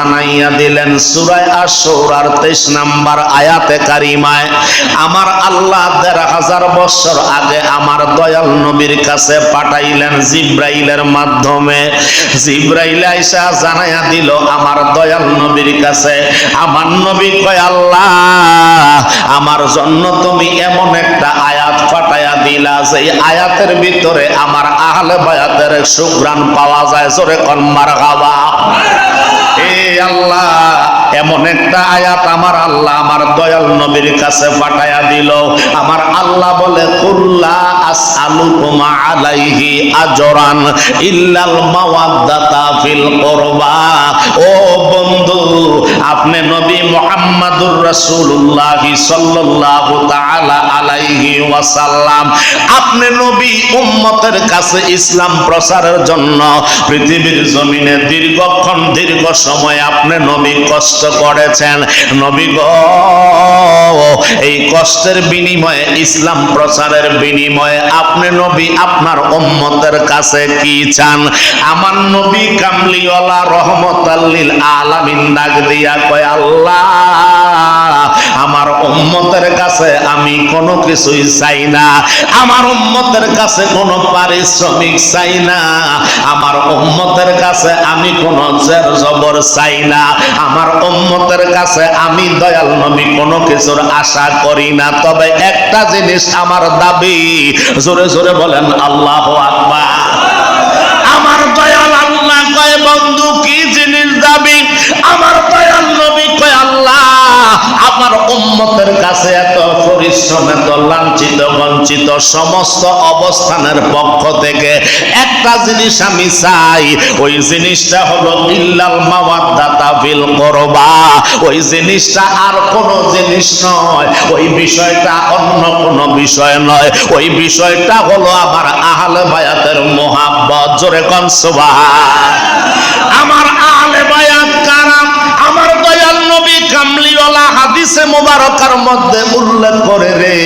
জানাইয়া দিলেন সুরায় আশুরার তেইশ নাম্বার আয়াতে কারিমায়, আমার আল্লাহ দেড় হাজার বছর আগে আমার দয়াল নবীর কাছে পাঠাইলেন জিব্রাইলের মাধ্যমে। জিব্রাইল আইসা জানাইয়া দিল, আমার দয়াল নবীর কাছে, আমার নবী কয়, আল্লাহ, আমার জন্য তুমি এমন একটা আয়াত পাঠাইয়া দিলা যে আয়াতের ভিতরে আমার আহলে বায়াতের সুগ্রাণ পাওয়া যায়। জোরে কন্মার গাওয়া এ আল্লাহ, এমন একটা আয়াত আমার আল্লাহ আমার দয়াল নবীর কাছে পাঠায়া দিল। আমার আল্লাহ বলে, কুল্লা আসআলুকুমা আলাইহি আজরান ইল্লাল মাওয়াদ্দাতা ফিল কুরবা। ও বন্ধু, আপনি নবী মুহাম্মাদুর রাসূলুল্লাহ সাল্লাল্লাহু তাআলা আলাইহি ওয়াসাল্লাম। আপনি নবী উম্মতের কাছে ইসলাম প্রচারের জন্য পৃথিবীর জমিনে দীর্ঘক্ষণ, দীর্ঘ সময় আপনি নবী কষ্ট করেছেন। নবী গো, এই কষ্টের বিনিময়ে, ইসলাম প্রচারের বিনিময়ে আপনি নবী আপনার উম্মতের কাছে কি চান? আমার নবী কামলিওয়ালা কাছে আমি কোনো কিছুই চাই না। আমার উম্মতের কাছে কোনো পারিশ্রমিক চাই না। আমার উম্মতের কাছে আমি কোনো জের জবর চাই না। আমার উম্মতের কাছে আমি দয়াল নবী কোনো কিছুর আশা করি না। তবে একটা জিনিস আমার দাবি, জোরে জোরে বলেন, আল্লাহ আকবার। বন্ধু কি জিনিস দাবি? আমার উম্মতের কাছে এত পরিশ্রম, এত লাঞ্ছিত, বঞ্চিত, সমস্ত অবস্থানের পক্ষ থেকে একটা জিনিস আমি চাই। ওই জিনিসটা হলো ইল্লাল মাওয়াদ্দাতা ফিল করবা। ওই জিনিসটা আর কোনো জিনিস নয়। ওই বিষয়টা অন্য কোনো বিষয় নয়। ওই বিষয়টা হলো আমার আহলে বায়াতের মোহাব্বত। জোরে কন সুবহান। আমার হাদিসে মোবারকার মধ্যে উল্লেখ করে রে,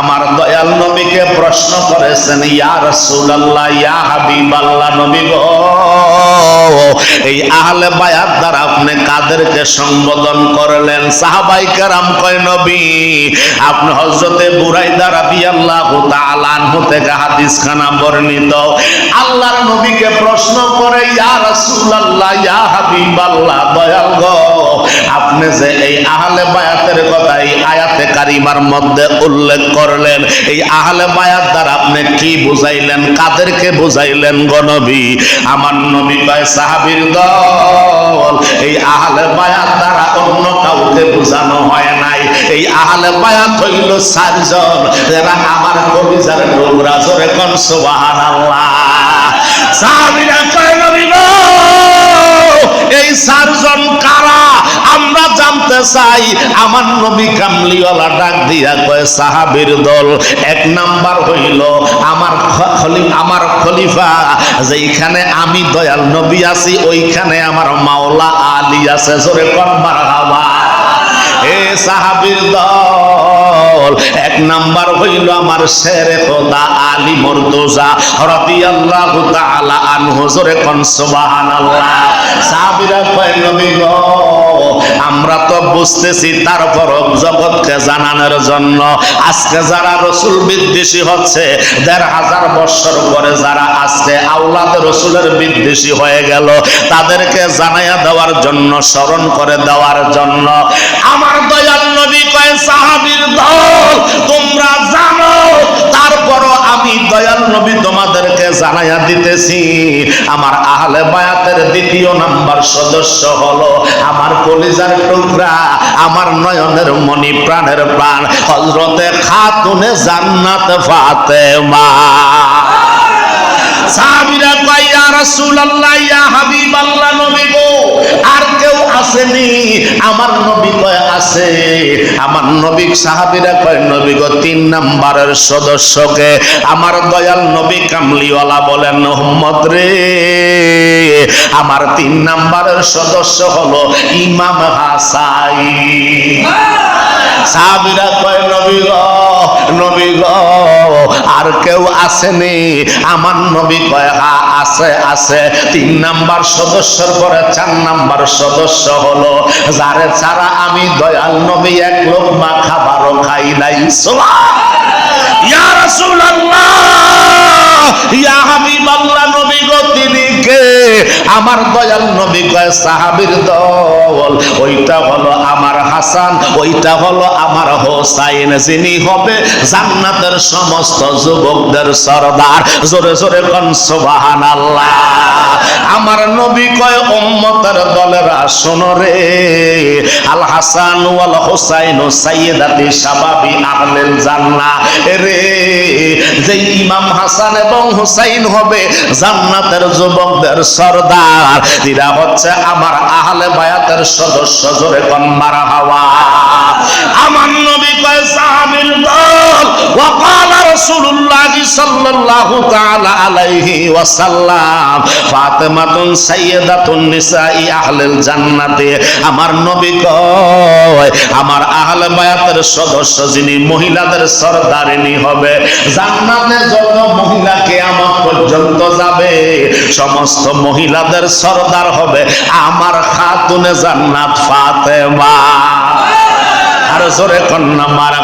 আমার দয়াল নবীকে প্রশ্ন করেছেন, ইয়া রাসূলুল্লাহ, ইয়া হাবিবাল্লাহ নবী গো। এই আহলে বায়াত দ্বারা আপনি কাদেরকে সম্বোধন করলেন। সাহাবাই কারাম কয়, নবী, আপনি তাআলা আনহু থেকে হাদিস খানা বর্ণিত। আল্লাহর নবীকে প্রশ্ন করে, ইয়া রাসূলুল্লাহ, ইয়া দয়াল গো, আপনি যে এই আহলে বায়াতের কথা এই আয়াতে কারিমার মধ্যে উল্লেখ করলেন, এই আহলে বায়াত দ্বারা আপনি কি বুঝাইলেন, কাদেরকে বুঝাইলেন গো, নবী? আমার নবী কয় সাহাবীর দল। এই আহলে বায়াত দ্বারা অন্য কাউকে বোঝানো হয় নাই। এই আহলে বায়াত হইল চারজন। যারা আমার কবিজার ডোমরা জোরে কোন, সুবহানাল্লাহ। সাহাবীরা কয়, নবী গো এই চারজন কারা? আমরা জানতে চাই, আমার নবী কামলিওয়ালা ডাক দিয়া কয়, সাহাবির দল, এক নাম্বার হইল আমার আমার খলিফা, যেইখানে আমি দয়াল নবী আছি, ওইখানে আমার মাওলা আলী আছে। জোরে কনবার মারহাবা। সাহাবীর দল, এক নাম্বার হইল আমার শেরে আলী গো, আমরা তো বুঝতেছি তারপর জগৎকে জানানোর জন্য আজকে যারা রসুল বিদ্বেষী হচ্ছে, দেড় হাজার বছর পরে যারা আজকে আউলাদ রসুলের বিদ্বেষী হয়ে গেল, তাদেরকে জানাইয়া দেওয়ার জন্য, স্মরণ করে দেওয়ার জন্য। আমার নবী কয়, সাহাবীর দল, তোমরা জানো, তারপরও আমি দয়াল নবী তোমাদেরকে জানাইয়া দিতেছি। আমার আহলে বায়াতের দ্বিতীয় নাম্বার সদস্য হলো আমার কলিজার টুকরা, আমার নয়নের মণি প্রাণের প্রাণ হজরতে খাতুনে জান্নাত ফাতেমা। সাহাবীরা কয়, ইয়া রাসূলুল্লাহ, ইয়া হাবিবাল্লাহ নবী গো, আর কেউ আসেনি। আমার নবী কয় আছে। আমার নবী সাহাবিরা কয়, নবী গো, তিন নাম্বারের সদস্যকে আমার দয়াল নবী কামলিওয়ালা বলেন, মোহাম্মদ রে, আমার তিন নাম্বারের সদস্য হলো ইমাম হাসাই সাহাবিরা কয়, নবী গো নবী গ আর কেউ আসেনি। আমার নবী কয়, হা, আছে আছে। তিন নাম্বার সদস্যর পরে চার নাম্বার সদস্য হলো, যারে ছাড়া আমি দয়াল নবী এক লোক মা খাবারও খাই নাই। ইয়া রাসূলুল্লাহ! নবী আমার দয়াল নবী কয় সাহাবীর দল। ওইটা হলো আমার হাসান, ওইটা হলো আমার হোসাইন। যিনি হবে জান্নাতের সমস্ত যুবকদের সরদার। জোরে জোরে কোন আমার নবী কয়, উম্মতের দলেরা শোনো রে। আল হাসান ওয়াল হুসাইন সাইয়্যিদাতি শাবাবি আহলিল জান্নাহ। রে যে ইমাম হাসান এবং হুসাইন হবে জান্নাতের যুবকদের সর্দার। এরা হচ্ছে আমার আহলে বায়াতের সদস্য, জোরে কন্মার হাওয়া। আমার নবী কয়, সাহাবীর দল ওয়াকাল রাসূলুল্লাহ সাল্লাল্লাহু তাআলা আলাইহি ওয়াসাল্লাম, ফাতেমাতুন সাইয়্যিদাতুন নিসাই আহলিল জান্নাতে। আমার নবী কয়, আমার আহলে বায়াতের সদস্য যিনি মহিলাদের সর্দারিনী হবে জান্নাতে যত মহিলা কিয়ামত পর্যন্ত যাবে। সমস্ত মহিলাদের সর্দার হবে। আমার খাতুনে জান্নাত ফাতেমা। আর জোরে কন্যা মার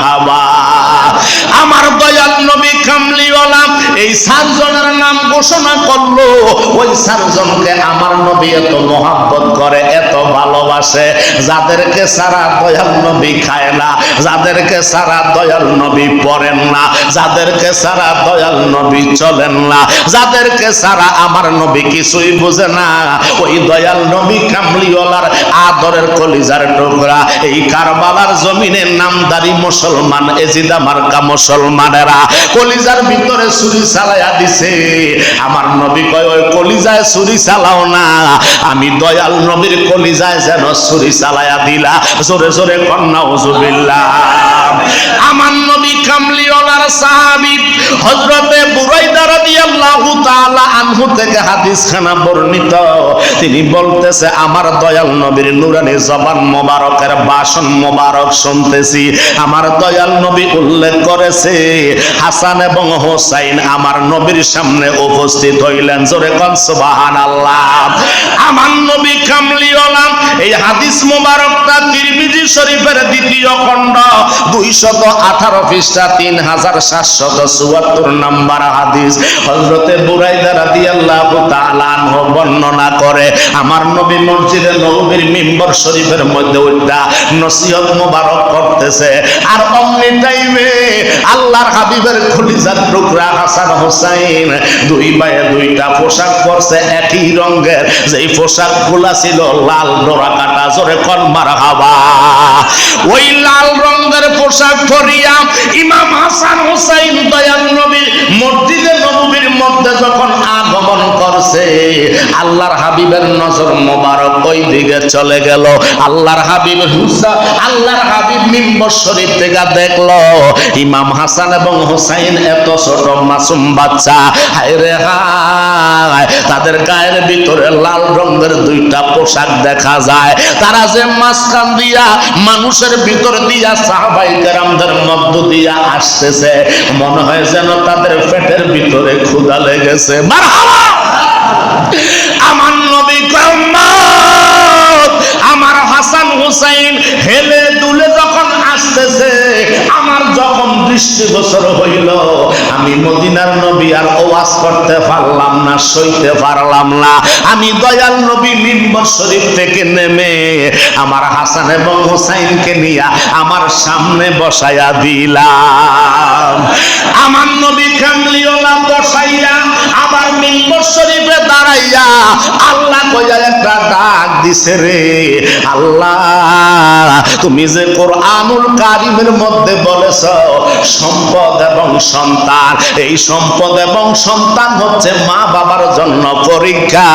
সাতজনের নাম ঘোষণা করল, ওই সাতজনকে আমার নবী এত মহাব্বত করে, এত ভালোবাসে। যাদেরকে সারা দয়াল নবী খায় না, যাদেরকে সারা দয়াল নবী পড়েন না, যাদেরকে সারা দয়াল নবী চলেন না, যাদেরকে সারা আমার নবী কিছুই বুঝে না। ওই দয়াল নবী কামলিওয়ালার আদরের কলিজার টুকরা, এই কারবালার জমিনের নামদারি মুসলমান, এজিদা মার্কা মুসলমানেরা। কলিজার ভিতরে ছুরি চালাইয়া দিছে। আমার নবী কয়, ওই কলিজায় ছুরি চালাও না। আমি দয়াল নবীর কলিজায় যেন ছুরি চালাইয়া দিলা। জোরে জোরে কন্যা হুজুবিল্লাহ আমার নবী কামলিওয়ালার সাহাবী হযরতে বুরাইদা রাদিয়াল্লাহু তাআলা আনহু থেকে হাদিস খানা বর্ণিত। তিনি বলতেছে, আমার দয়াল নবীর নুরানি জবান মোবারকের বাসন মোবারক শুনতেছি। আমার দয়াল নবী উল্লেখ করেছে, হাসান এবং হোসাইন আমার নবীর সামনে উপস্থিত হইলেন। জোরে কন, সুবহানাল্লাহ। আমার নবী কামলিওয়ালা, এই হাদিস মোবারকটা তিরমিজি শরীফের দ্বিতীয় খণ্ড, দুইশত আঠারো পৃষ্ঠা তিন হাজার সাতশত চুয়াত্তর নাম্বার হাদিস হজরতে বুরাইদা রাদিয়াল্লাহু তাআলা আনহু বর্ণনা করে, আমার নবী মসজিদে নববীর মিম্বর শরীফের মধ্যে ওইটা নসিহত মোবারক করতেছে। আর অমনি টাইমে আল্লাহর হাবিবের খলিজার টুকরা হাসান হোসাইন দুই ভাইয়ে দুইটা পোশাক পরছে একই রঙের, যেই পোশাকগুলা ছিল লাল ডোরা কাটা, জোরে কন মার হাবা ওই লাল রঙের পোশাক পরিয়া ইমাম হাসান হোসাইন দয়াল নবীর মসজিদে নবীর মধ্যে যখন আগমন করছে। আল্লাহর হাবিবের নজর মোবারক ওই দিকে চলে গেল। আল্লাহর হাবিব হুসা, আল্লাহর হাবিব মিম্বর শরীফ থেকে দেখল, ইমাম হাসান এবং হুসাইন এত ছোট মাসুম বাচ্চা। হায় রে হায়, তাদের গায়ের ভিতরে লাল রঙের দুইটা পোশাক দেখা যায়। তারা যে মাঝখান দিয়া মানুষের ভিতর দিয়া সাহাবাই কেরামদের মধ্য দিয়া আসতেছে, মনে হয় যেন তাদের পেটের ভিতরে ক্ষুধা লেগেছে। মারহাবা! আমার নবী আমার হাসান হুসাইন হেলে যখন দৃষ্টিগোচর হইল, আমি মদিনার নবী আর ওয়াজ করতে পারলাম না, সইতে পারলাম না। আমি দয়াল নবী মিম্বর শরীফ থেকে নেমে আমার হাসান এবং হুসাইনকে নিয়ে আমার সামনে বসাইয়া দিলাম। আমার নবী কামলিওলা বসাইয়া আবার মিম্বর শরীফে দাঁড়াইয়া আল্লাহ কইয়া একটা ডাক দিছে রে, আল্লাহ, তুমি যে কোরআনুল কারিমের মধ্যে বলেছ সম্পদ এবং সন্তান। এই সম্পদ এবং সন্তান হচ্ছে মা বাবার জন্য পরীক্ষা।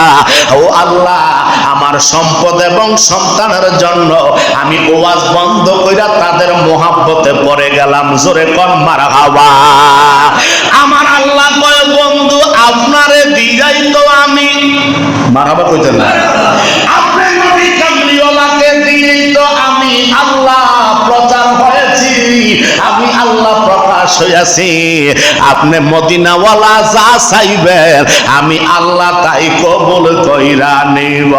ও আল্লাহ, আমার সম্পদ এবং সন্তানের জন্য আমি ওয়াজ বন্ধ কইরা তাদের মোহাব্বতে পড়ে গেলাম। জোরে কন, মার হাওয়া। আমার আল্লাহ কয়, বন্ধু, আপনারে দিয়াই তো আমি। মারাবা কইতেন না। হয়েছি বলতেছি আপনি মদিনাওয়ালা যা চাইবেন, আমি আল্লাহ তাই কবুল কইরা নিব।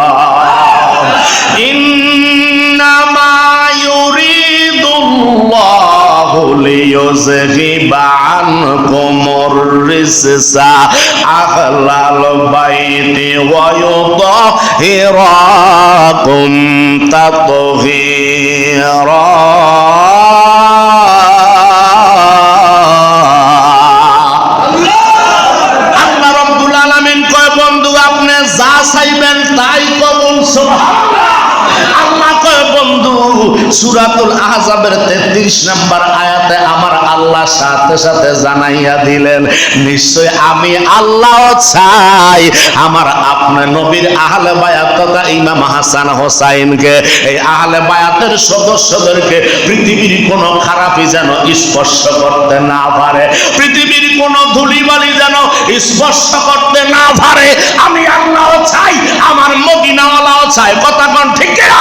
ইন্নামা ইউরিদুল্লাহু ওয়া ইউতাহিরাকুম আল্লাহ কয়, বন্ধু, সূরাতুল আহজাবের 33 নাম্বার আয়াতে আমার আল্লাহ সাথে সাথে জানাইয়া দিলেন, নিশ্চয় আমি আল্লাহ চাই। আমার আপনার নবীর আহলে বায়াত তথা ইমাম হাসান হোসাইনকে, এই আহলে বায়াতের সদস্যদেরকে পৃথিবীর কোনো খারাপই যেন স্পর্শ করতে না পারে। পৃথিবীর কোনো ধুলিবালি যেন স্পর্শ করতে না পারে। আমি আল্লাহ চাই, আমার মদিনাওয়ালাও চাই কথা কোন ঠিক কিনা?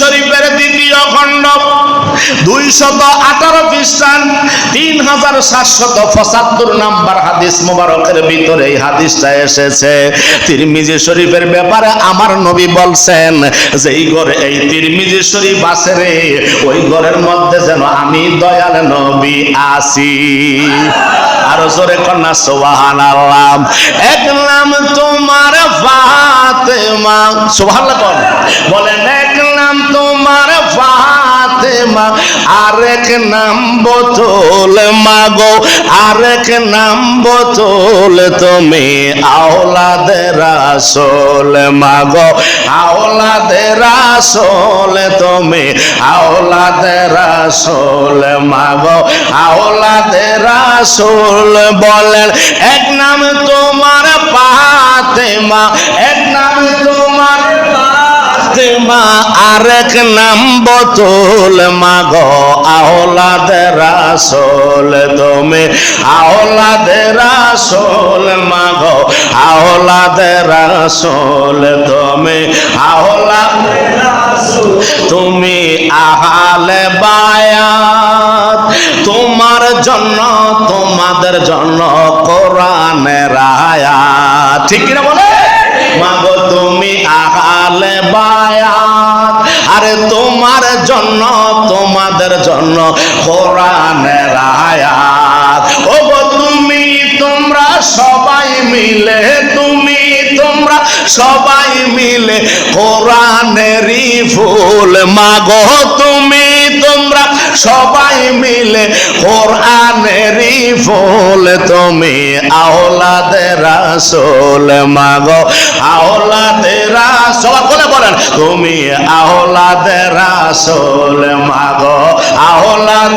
শরীফের দ্বিতীয় খণ্ড। দুইশত আঠারো খ্রিস্টান তিন হাজার সাতশত পঁচাত্তর নাম্বার হাদিস মোবারকের ভিতরে এই হাদিসটা এসেছে। তিরমিজি শরীফের ব্যাপারে আমার নবী বলছেন যে এই ঘরে এই তিরমিজি শরীফ আছে রে, ওই ঘরের মধ্যে যেন আমি দয়াল নবী আসি। আরও জোরে কন্যা সোহান এক নাম তোমার ফাতেমা সুবহানাল্লাহ বলেন এক নাম তোমার ফাতেমা আরেক নাম বোতল মাগো, আরেক নাম বোতল তুমি আওলাদের আসল মাগো, আওলাদের আসল তুমি আওলাদের আসল মাগো, আওলাদের আসল বলেন, এক নাম তোমার ফাতেমা, এক নাম তোমার ফাতেমা আরেক নাম বোতল, মাগো আওলাদের আসল তুমি আওলাদের আসল মাগো আওলাদের আসল তুমি আসল তুমি আহালে বায়াত, তোমার জন্য, তোমাদের জন্য কোরআনের আয়াত। ঠিক কিনা বলে মাগো, তুমি আহালে বায়াত জন্য, তোমাদের জন্য কোরআনের আয়াত। ও তুমি, তোমরা সবাই মিলে, তুমি, তোমরা সবাই মিলে কোরআনেরই ফুল মাগো। তুমি, তোমরা সবাই মিলে কোরআনেরই ফুল, তুমি আওলাদের আসল মাগো। আওলাদের সবার বলে বলেন, তুমি আওলাদের আসল মাগো আহলাদ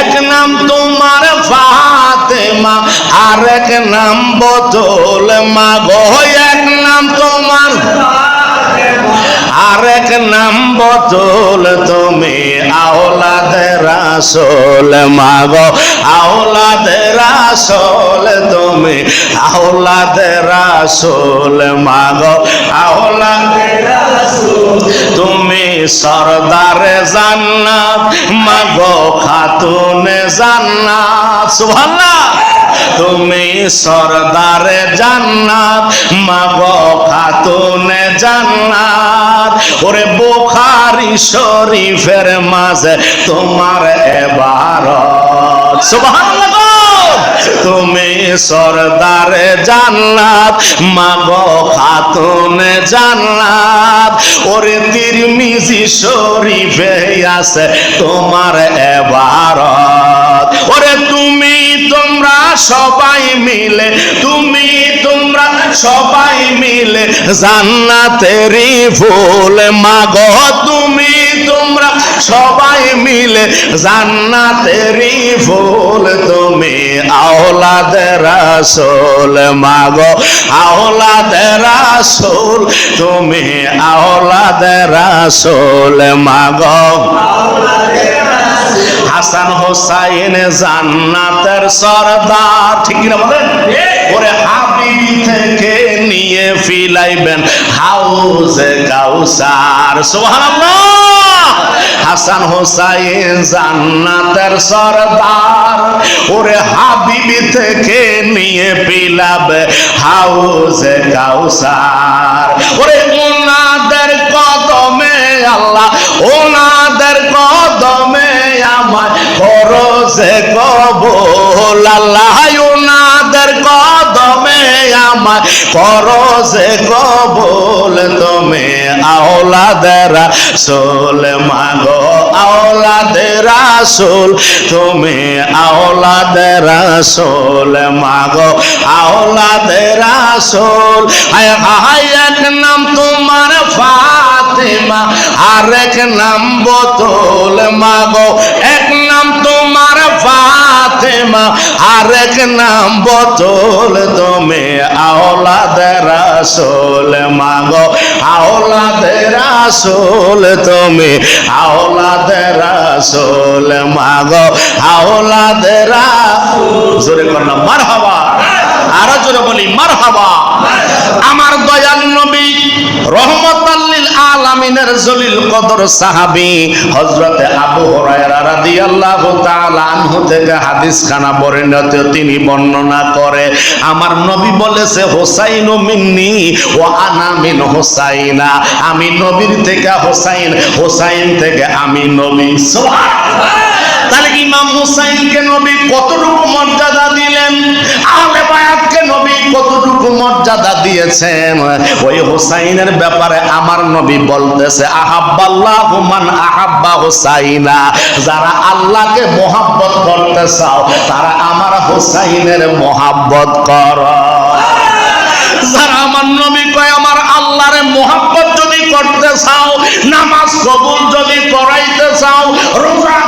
এক নাম তোমার ফাতেমা, আর এক নাম বোতল মাগো, এক নাম তোমার আরেক নাম বদল তুমি, আওলাদের আসল মাগো, আওলাদের আসল তুমি, আওলাদের আসল মাগো, আওলাদের আসল। তুমি সরদারে জান্নাত, মাগো খাতুনে জান্নাত, সুবহানাল্লাহ। তুমি সরদারে জান্নাত, মাগো খাতুনে জান্নাত। ওরে বুখারি শরীফের মাঝে তোমার এবারত। সুবহানাল্লাহ তুমি সরদারে জান্নাত, মাগো খাতুনে জান্নাত। ওরে তিরমিজি শরীফে আছে তোমার এবারত। সবাই মিলে জান্নাতেরই ফুল। মাগো, তুমি, তোমরা সবাই মিলে জান্নাতেরই ফুল। তুমি আওলাদের রাসূল, মাগো, আওলাদের রাসূল, তুমি আওলাদের রাসূল, মাগো। হাসান হোসাইন জান্নাতের সরদার। ঠিক না বলেন? ওরে হাবিবি থেকে নিয়ে ফিলাইবেন হাউজে কাউসার। সুবহানাল্লাহ। হাসান হোসাইন জান্নাতের সরদার। ওরে হাবিবি থেকে নিয়ে পিলাবে হাউজে কাউসার। ওরে ওনাদের আমার খরচে কবুল কদমে খরচে কবুল। তুমি আওলাদের রাসূল, মাগো আওলাদের রাসূল, তুমি আওলাদের মাগো আওলাদের হায় হায়, এক নাম তোমার ফাতেমা আর এক নাম বোতল মাগো। এক নাম তোমার ফাতেমা আর এক নাম বোতল তুমি আওলাদের রাসূল মাগো। আওলাদের রাসূল তুমি আওলাদের রাসূল মাগো। আওলাদের রাসূল জোরে করলাম মারহাবা। আরও জোরে বলি আমার দয়াল নবী রহমতাল্লিল আলামিনের জলিল কদর আবু থেকে হাদিস খানা তিনি বর্ণনা করে, আমার নবী বলেছে, হোসাইন মিন্নি ও আনা মিন হোসাইনা। আমি নবীর থেকে হোসাইন হোসাইন থেকে আমি নবী। তাহলে ইমাম হুসাইনকে নবী কতটুকু মর্যাদা দিলেন মর্যাদা দিয়েছেন। ওই হুসাইনের ব্যাপারে আমার নবী বলতেছে, আহাব্বাল্লাহু মান আহাব্বা হুসাইনা। যারা আল্লাহকে মোহাব্বত করতে চাও, তারা আমার হুসাইনের মোহাব্বত করো। যারা আমার নবী কয়, আমার আল্লাহরে মোহাব্বত যদি করতে চাও, নামাজ কবুল যদি করাইতে চাও, রোজা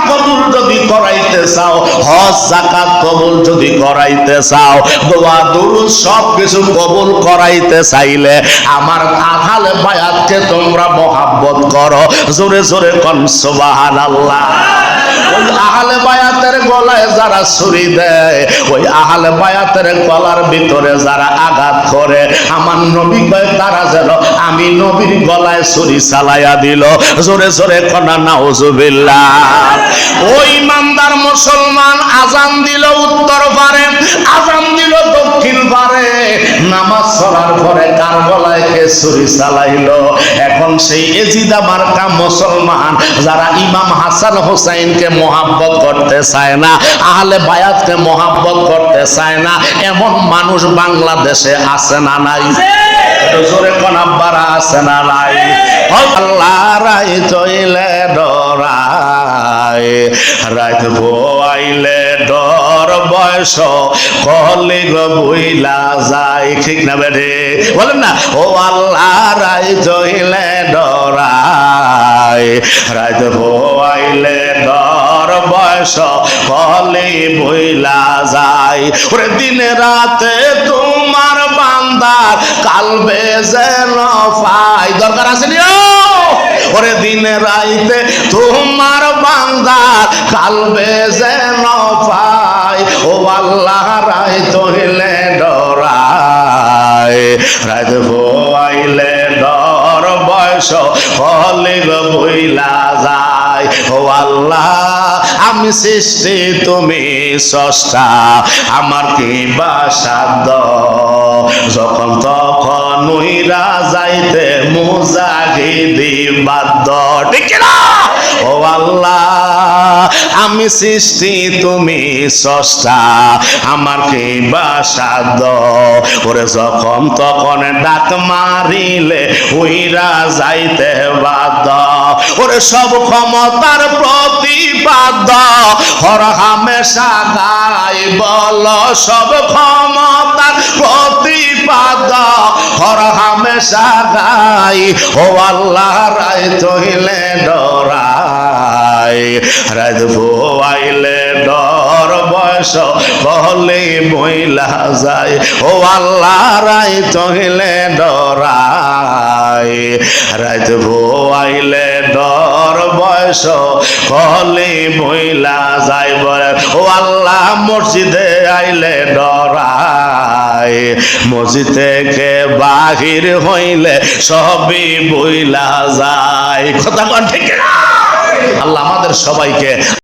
কবুল যদি করাইতে চাও, হজ জাকাত কবুল যদি করাইতে চাও, দোয়া, দুরুদ সব কিছু কবুল করাইতে চাইলে আমার আহাল বায়াতকে তোমরা মহাব্বত করো। জোরে জোরে কন, সুবহানাল্লাহ। ওই আহলে বায়াতের গলায় যারা ছুরি দেয়, ওই আহলে বায়াতের গলার ভিতরে যারা আঘাত করে, আমার নবী কয়, তারা যেন আমি নবীর গলায় ছুরি চালাইয়া দিল। জোরে জোরে কনা, নাউজুবিল্লাহ। ওই ইমানদার মুসলমান আজান দিল উত্তর পারে, আজান দিল দক্ষিণ পারে। নামাজ পড়ার পরে কার গলায় কে ছুরি চালাইলো? এখন সেই এজিদা মার্কা মুসলমান, যারা ইমাম হাসান হোসাইনকে মহাব্বত করতে চায় না, আহলে বায়াতকে মহাব্বত করতে চায় না, এমন মানুষ বাংলাদেশে আছে না নাই? জোরে আছে না নাই? রাই বয়স যায়, ঠিক না বেড়ে? বলেন না, ও আল্লাহ রাই চইলে ডরায় রাত ভোয়াইলে ডর বয়স কলি বইলা যায়। ওরে দিনে রাতে তোমার বান্দার কালবে যেন পাই। দরকার আছে ওরে দিনে রাইতে তোমার বান্দার কালবে যেন পাই। ও আল্লাহ রাই তহিলে ডরায়। রাত ভোয়াইলে ডর বয়স হলে বইলা যায়। ও আল্লাহ, আমি সৃষ্টি, তুমি সষ্টা আমার কি বা সাধ্য? যখন তখন নইরা যাইতে মুজাহিদি বাদ্য ঠিক ও আল্লাহ আমি সৃষ্টি, তুমি স্রষ্টা। আমার কি বা ওরে যখন তখন ডাক মারিলে উইরা যাইতে বাধ্য। ওরে সব ক্ষমতার প্রতিপাদ্য। হর হামেশা গাই বল, সব ক্ষমতার প্রতিপাদ্য। হর হামেশা গাই ও আল্লাহ রায় চহিলে ডরা। যায় রাত ভোয়াইলে ডর বয়স বলে মহিলা যায়। ও আল্লাহ রাই তহিলে ডরায়। রাত ভোয়াইলে ডর বয়স কলে মহিলা যায় বলে। ও আল্লাহ, মসজিদে আইলে ডরায়। মসজিদ থেকে বাহির হইলে সবই বইলা যায়। কথা কন ঠিক না আল্লাহ আমাদের সবাইকে